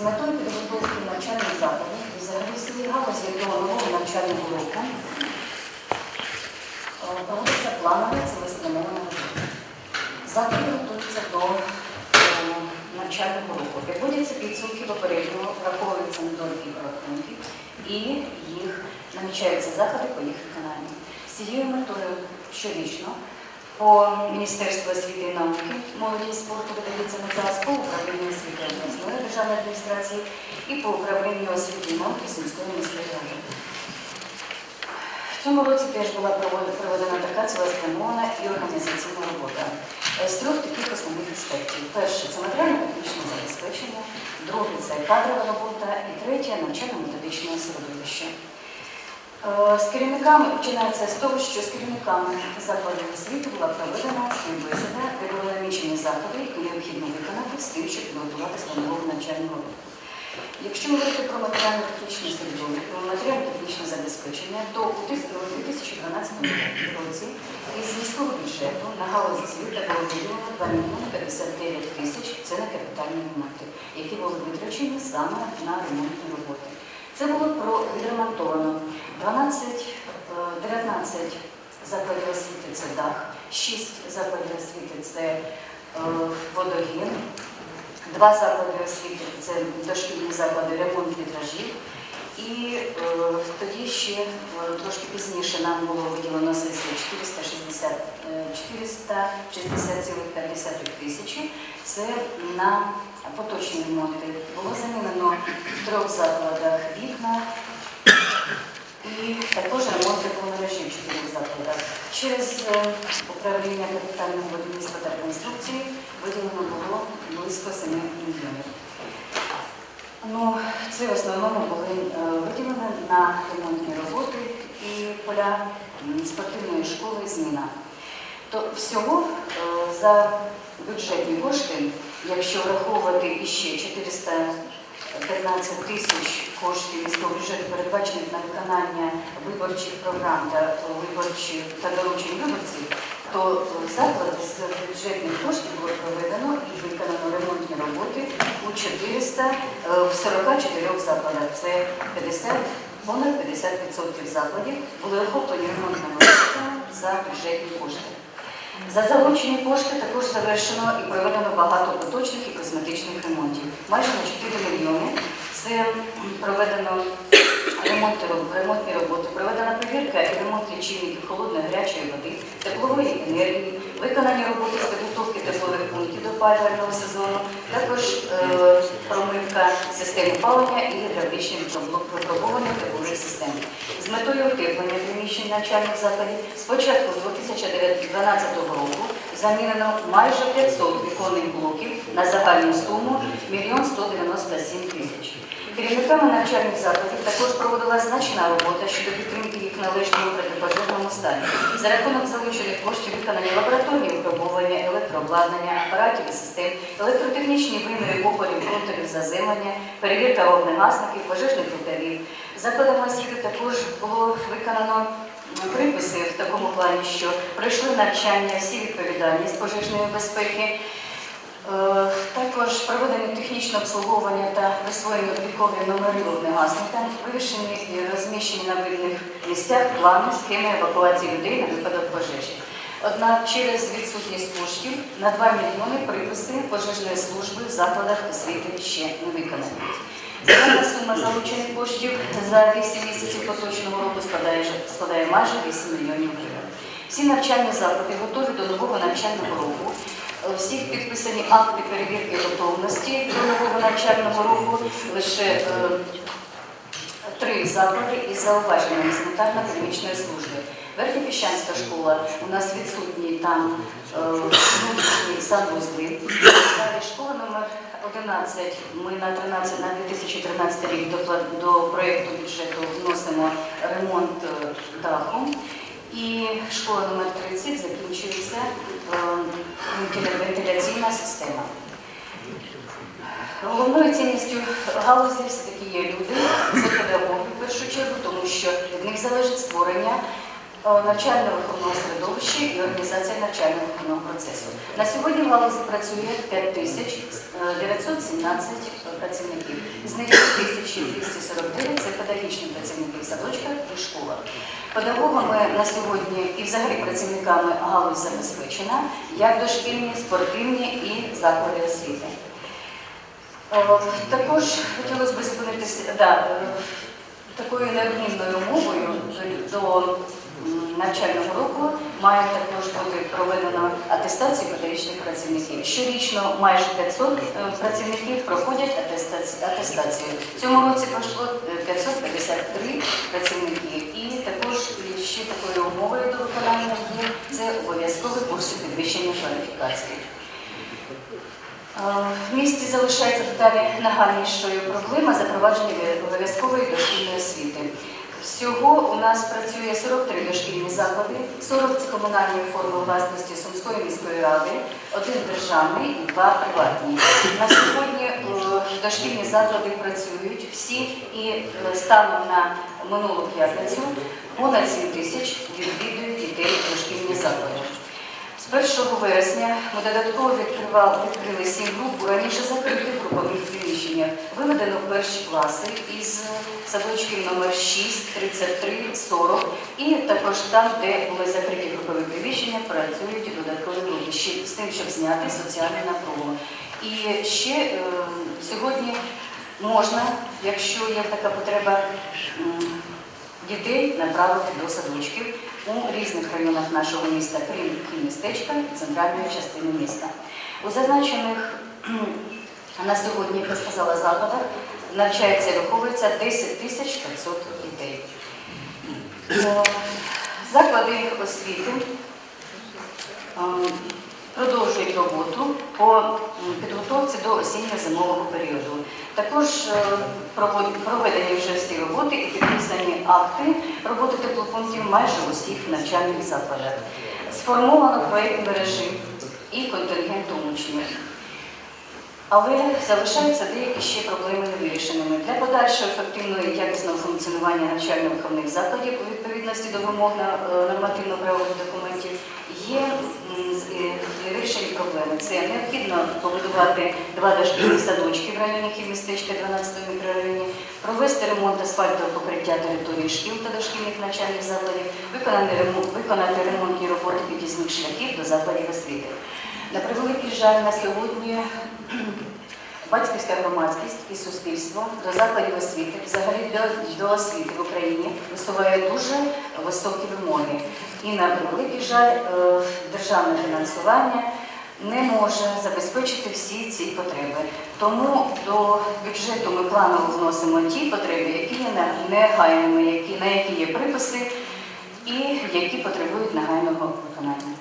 З метою підготовки навчальних закладів і взагалі всієї галузі до нового навчального року е, проводиться планове цілеспрямована робота. Заклади готуються до е, навчального року. Підводяться підсумки попереднього, враховуються недоліки і прорахунки, і їх намічаються заходи по їх виконанню. З цією метою щорічно по Міністерству освіти і науки, молоді і спорту видається наказ по управлінню освіти обласної державної адміністрації і по управлінню освіти і науки Сумської міської ради. В цьому році теж була проведена така цілеспрямована і організаційна робота Е, з трьох таких основних аспектів. Перше це матеріально-технічне забезпечення, друге це кадрова робота і третє навчально-методичне середовище. Е, З керівниками починається з того, що з керівниками закладів освіти була проведена співбесіда, де були намічені заходи, які необхідно виконати з тим, щоб підготуватися до нового навчального року. Якщо говорити про матеріально-технічне середовище, матеріально-технічне забезпечення, то у 2012 році із міського бюджету на галузі освіти було виділено 2 мільйони 59 тисяч це на капітальні ремонти, які були витрачені саме на ремонтні роботи. Це було про відремонтовано 12, е, 19 закладів освіти це дах, 6 закладів освіти це е, водогін, два заклади освіти це дошкільні заклади, ремонт вітражів. І е, тоді ще е, трошки пізніше нам було виділено сесію 460, е, 460,5 тисячі. Це на поточні ремонти. Було замінено в трьох закладах вікна і також ремонт тепломережі в чотирьох закладах. Через е, управління капітального будівництва та конструкції виділено було близько 7 мільйонів. Ну, це в основному були е, виділені на ремонтні роботи і поля спортивної школи зміна. То всього е, за бюджетні кошти, якщо враховувати іще 415 тисяч коштів міського бюджету, передбачених на виконання виборчих програм та виборчих та доручень виборців, то в закладі з бюджетних коштів було проведено і виконано ремонтні роботи у 400, е, в 44 закладах. Це 50, понад 50% закладів були охоплені ремонтними роботами за бюджетні кошти. За залучені кошти також завершено і проведено багато поточних і косметичних ремонтів. Майже на 4 мільйони. Це проведено ремонтні роботи, проведена перевірка і ремонт лічильників холодної гарячої води, теплової енергії, виконані роботи з підготовки теплових пунктів до опалювального сезону, також е, промивка систем опалення і гідравлічні випробування теплових систем. З метою утеплення приміщень навчальних закладів з початку 2012 року замінено майже 500 віконних блоків на загальну суму 1 197 тисяч. Керівниками навчальних закладів також проводила значна робота щодо підтримки їх належного протипожежному стані. За рахунок залучених коштів виконання лабораторні випробування, електрообладнання, апаратів і систем, електротехнічні виміри опорів, контурів заземлення, перевірка вогнегасників, пожежних рукавів. Закладами освіти також було виконано приписи в такому плані, що пройшли навчання, всі відповідальні з пожежної безпеки. Е, Також проведені технічне обслуговування та присвоєні облікові номери вогнегасника, вивішені і розміщені на видних місцях плани схеми евакуації людей на випадок пожежі. Однак через відсутність коштів на 2 мільйони приписи пожежної служби в закладах освіти ще не виконані. Загальна сума залучених коштів за 8 місяців поточного року складає, складає майже 8 мільйонів гривень. Всі навчальні заклади готові до нового навчального року. Всіх підписані акти перевірки готовності до нового навчального року. Лише е, три заклади із зауваженнями санітарно-економічної служби. Верхньопіщанська школа, у нас відсутні там е, внутрішні санвузли. Школа номер 11, ми на 13, на 2013 рік до, до проєкту бюджету вносимо ремонт е, даху. І школа номер 30 закінчується вентиляційна система. Головною цінністю галузі все-таки є люди, це педагоги в першу чергу, тому що від них залежить створення навчально-виховного середовища і організація навчально-виховного процесу. На сьогодні в галузі працює 5917 працівників. З них 2249 – це педагогічні працівники в садочках і школах. Педагогами на сьогодні і взагалі працівниками галузь забезпечена як дошкільні, спортивні і заклади освіти. Е, Також хотілося б зупинитися да, е, такою неодмінною умовою до навчального року має також бути проведено атестацію педагогічних працівників. Щорічно майже 500 е, працівників проходять атестацію. В цьому році пройшло е, 553 працівники. І також ще такою умовою до виконання є це обов'язковий курс підвищення кваліфікації. Е, В місті залишається дедалі нагальнішою проблема запровадження обов'язкової дошкільної освіти. Всього у нас працює 43 дошкільні заклади, 40 це форми власності Сумської міської ради, один державний і два приватні. На сьогодні е, дошкільні заклади працюють всі і е, станом на минулу п'ятницю понад 7 тисяч відвідують дітей дошкільні заклади. З 1 вересня ми додатково відкривали, відкрили сім груп раніше закритих групових приміщеннях. Виведено перші класи із садочків номер 6, 33, 40 і також там, де були закриті групові приміщення, працюють додаткові групи з тим, щоб зняти соціальну напругу. І ще е, сьогодні можна, якщо є така потреба, дітей направити до садочків у різних районах нашого міста, крім містечка і центральної частини міста. У зазначених на сьогодні, як я сказала, закладах навчається і виховується 10 тисяч 500 дітей. Заклади освіти е, продовжують роботу по підготовці до осінньо-зимового періоду. Також е, проведені вже всі роботи і підписані акти роботи теплопунктів майже у всіх навчальних закладах. Сформовано проєкт мережі і контингенту учнів. Але залишаються деякі ще проблеми невирішеними. Для подальшого ефективного і якісного функціонування навчально-виховних закладів у відповідності до вимог на е, нормативно-правових документів є е, невирішені проблеми. Це необхідно побудувати два дошкільні садочки в районі Хімістечка 12 мікрорайоні, провести ремонт асфальтового покриття території шкіл та дошкільних навчальних закладів, виконати ремонт, виконати ремонтні роботи під'їзних шляхів до закладів освіти. На превеликий жаль, на сьогодні батьківська громадськість і суспільство до закладів освіти, взагалі до, до освіти в Україні висуває дуже високі вимоги. І на превеликий жаль, е, державне фінансування не може забезпечити всі ці потреби. Тому до бюджету ми планово вносимо ті потреби, які є негайними, які, на які є приписи і які потребують нагайного виконання.